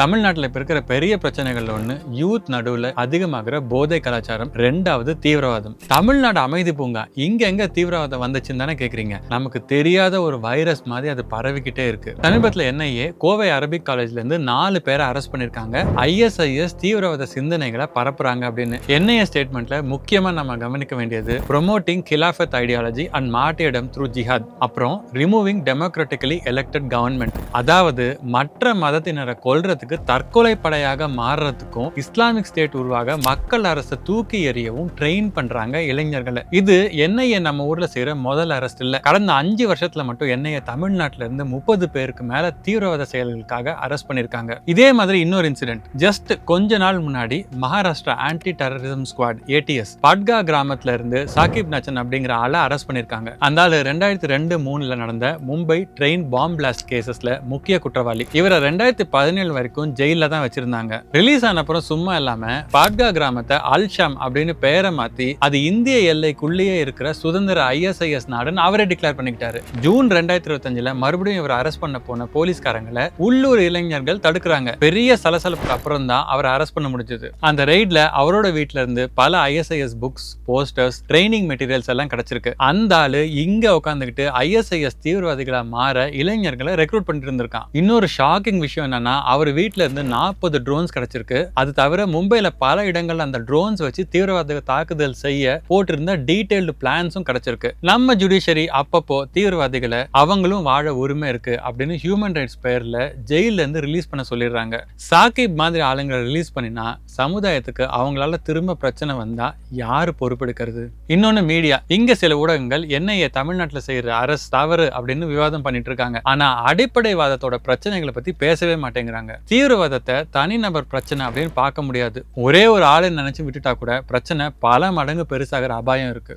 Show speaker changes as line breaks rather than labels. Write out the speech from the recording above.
தமிழ்நாட்டில் இப்போ இருக்கிற பெரிய பிரச்சனைகள் ஒன்று யூத் நடுவில் அதிகமாகிற போதை கலாச்சாரம். ரெண்டாவது தீவிரவாதம். தமிழ்நாடு அமைதி பூங்கா இங்க எங்க தீவிரவாதம் வந்துச்சுன்னு தானே கேக்குறீங்க? நமக்கு தெரியாத ஒரு வைரஸ் மாதிரி அது பரவிக்கிட்டே இருக்கு. சமீபத்தில் என்ஐஏ கோவை அரபிக் காலேஜ்ல இருந்து நாலு பேரை அரெஸ்ட் பண்ணியிருக்காங்க ஐஎஸ்ஐஎஸ் தீவிரவாத சிந்தனைகளை பரப்புறாங்க அப்படின்னு. என்ஐஏ ஸ்டேட்மெண்ட்ல முக்கியமா நம்ம கவனிக்க வேண்டியது promoting Khilafat ideology and martyrdom through jihad அப்புறம் ரிமூவிங் டெமோக்ராட்டிக்கலி எலெக்டட் கவர்மெண்ட் அதாவது மற்ற மதத்தினரை கொல்றதுக்கு தற்கொலை படையாக மாறுறதுக்கும் இஸ்லாமிக் ஸ்டேட் உருவாக மக்கள் அரசை தூக்கி எறியவும் ட்ரெயின் பண்றாங்க இளைஞர்களை. இது என்ஐஏ நம்ம ஊர்ல செய்யற முதல் அரெஸ்ட் இல்ல. கடந்த அஞ்சு வருஷத்துல மட்டும் என்ஐஏ தமிழ்நாட்டுல இருந்து முப்பது பேருக்கு மேல தீவிரவாத செயல்களுக்காக அரெஸ்ட் பண்ணிருக்காங்க. இதே மாதிரி இன்னொரு இன்சிடென்ட் ஜஸ்ட் கொஞ்ச நாள் முன்னாடி Maharashtra anti terrorism squad ATS Padgha கிராமத்துல இருந்து சாகிப் நச்சன் அப்படிங்கிற ஆளை அரெஸ்ட் பண்ணிருக்காங்க. அந்த ஆளு ரெண்டாயிரத்தி ரெண்டு மூணுல நடந்த மும்பை ட்ரெயின் பாம்பிளாஸ்ட் கேசஸ்ல முக்கிய குற்றவாளி. இவரை ரெண்டாயிரத்தி பதினேழு வரைக்கும் ஜெயில தான் வச்சிருந்தாங்க. ரிலீஸ் ஆன அப்புறம் சும்மா இல்லாம பாட்கா கிராமத்தை அல்ஷாம் அப்படின்னு பெயரை மாத்தி அது இந்திய எல்லைக்குள்ளேயே இருக்கிற சுதந்திர ஐஎஸ்ஐஎஸ் நாடுன்னு அவரே டிக்ளேர் பண்ணிக்கிட்டாரு. ஜூன் ரெண்டாயிரத்தி இருபத்தஞ்சுல மறுபடியும் இவர் அரெஸ்ட் பண்ண போன போலீஸ்காரங்களை உள்ளூர் இளைஞர்கள் தடுக்கிறாங்க. பெரிய சலசலப்புக்கு அப்புறம் தான் அவரை அரெஸ்ட் பண்ண முடிஞ்சது. அந்த ரெய்ட்ல அவரோட வீட்ல இருந்து பல ISIS books posters training materials எல்லாம் கிடைச்சிருக்கு. அந்த ஆளு இங்க உட்காந்துக்கிட்டு ஐஎஸ்ஐஎஸ் தீவிரவாதிகளா மாற இளைஞர்களை ரெக்ரூட் பண்ணிட்டு இருந்திருக்கான். இன்னொரு ஷாக்கிங் விஷயம் என்னன்னா அவர் வீட்டிலேருந்து இருந்து நாற்பது ட்ரோன்ஸ் கிடச்சிருக்கு. அது தவிர மும்பையில் பல இடங்கள்ல அந்த ட்ரோன்ஸ் வச்சு தீவிரவாத தாக்குதல் செய்ய போட்டிருந்த டீட்டெயில்டு பிளான்ஸும் கிடச்சிருக்கு. நம்ம ஜுடிஷரி அப்பப்போ தீவிரவாதிகளை அவங்களும் வாழ உரிமை இருக்கு அப்படின்னு ஹியூமன் ரைட்ஸ் பேர்ல ஜெயிலேருந்து ரிலீஸ் பண்ண சொல்லிடுறாங்க. சாகிப் மாதிரி ஆளுங்களை ரிலீஸ் பண்ணினா சமுதாயத்துக்கு அவங்களால திரும்ப பிரச்சனை வந்தா யார் பொறுப்பெடுக்கிறது? இன்னொன்று மீடியா இங்க சில ஊடகங்கள் என்னைய தமிழ்நாட்டில் செய்யற அரசு தவறு அப்படின்னு விவாதம் பண்ணிட்டு இருக்காங்க. ஆனா அடிப்படைவாதத்தோட பிரச்சனைகளை பத்தி பேசவே மாட்டேங்கிறாங்க. தீவிரவாதத்தை தனிநபர் பிரச்சனை அப்படின்னு பார்க்க முடியாது. ஒரே ஒரு ஆளை நினச்சி விட்டுட்டா கூட பிரச்சனை பல மடங்கு பெருசாகிற அபாயம் இருக்கு.